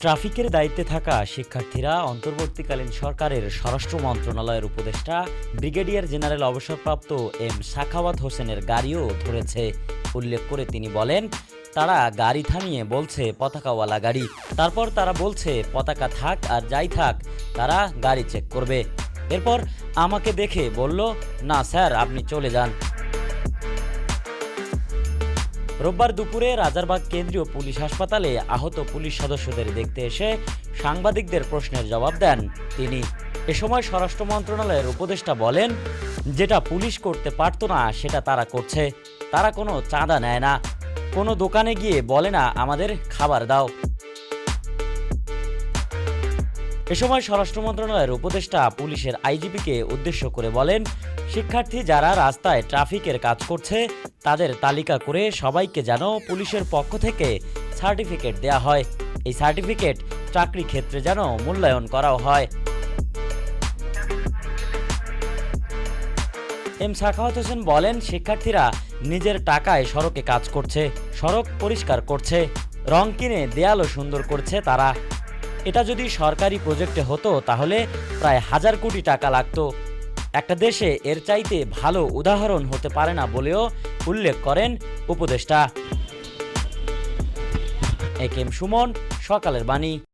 ট্রাফিকের দায়িত্বে থাকা শিক্ষার্থীরা অন্তর্বর্তীকালীন সরকারের স্বরাষ্ট্র মন্ত্রণালয়ের উপদেষ্টা, ব্রিগেডিয়ার জেনারেল অবসরপ্রাপ্ত এম সাখাওয়াত হোসেনের গাড়িও ধরেছে। উল্লেখ করে তিনি বলেন, তারা গাড়ি থামিয়ে বলছে, পতাকাওয়ালা গাড়ি। তারপর তারা বলছে, পতাকা থাক আর যাই থাক, তারা গাড়ি চেক করবে। এরপর আমাকে দেখে বলল, না স্যার, আপনি চলে যান। রোববার দুপুরে রাজারবাগ কেন্দ্রীয় পুলিশ হাসপাতালে আহত পুলিশ সদস্যদের দেখতে এসে সাংবাদিকদের প্রশ্নের জবাব দেন তিনি। এ সময় স্বরাষ্ট্র মন্ত্রণালয়ের উপদেষ্টা বলেন, যেটা পুলিশ করতে পারতো না, সেটা তারা করছে। তারা কোনো চাঁদা নেয় না। কোনো দোকানে গিয়ে বলে না, আমাদের খাবার দাও। এ সময় স্বরাষ্ট্র মন্ত্রণালয়ের উপদেষ্টা পুলিশের আইজিপিকে উদ্দেশ্য করে বলেন, শিক্ষার্থী যারা রাস্তায় ট্রাফিকের কাজ করছে, তাদের তালিকা করে সবাইকে যেন পুলিশের পক্ষ থেকে সার্টিফিকেট দেয়া হয়। এই সার্টিফিকেট চাকরি ক্ষেত্রে যেন মূল্যায়ন করাও হয়। এম সাখাওয়াত হোসেন বলেন, শিক্ষার্থীরা নিজের টাকায় সড়কে কাজ করছে, সড়ক পরিষ্কার করছে, রং কিনে দেয়ালও সুন্দর করছে তারা। এটা যদি সরকারি প্রজেক্টে হতো, তাহলে প্রায় হাজার কোটি টাকা লাগত। একটা দেশে এর চাইতে ভালো উদাহরণ হতে পারে না বলেও উল্লেখ করেন উপদেষ্টা। এ কেম সুমন, সকালের বাণী।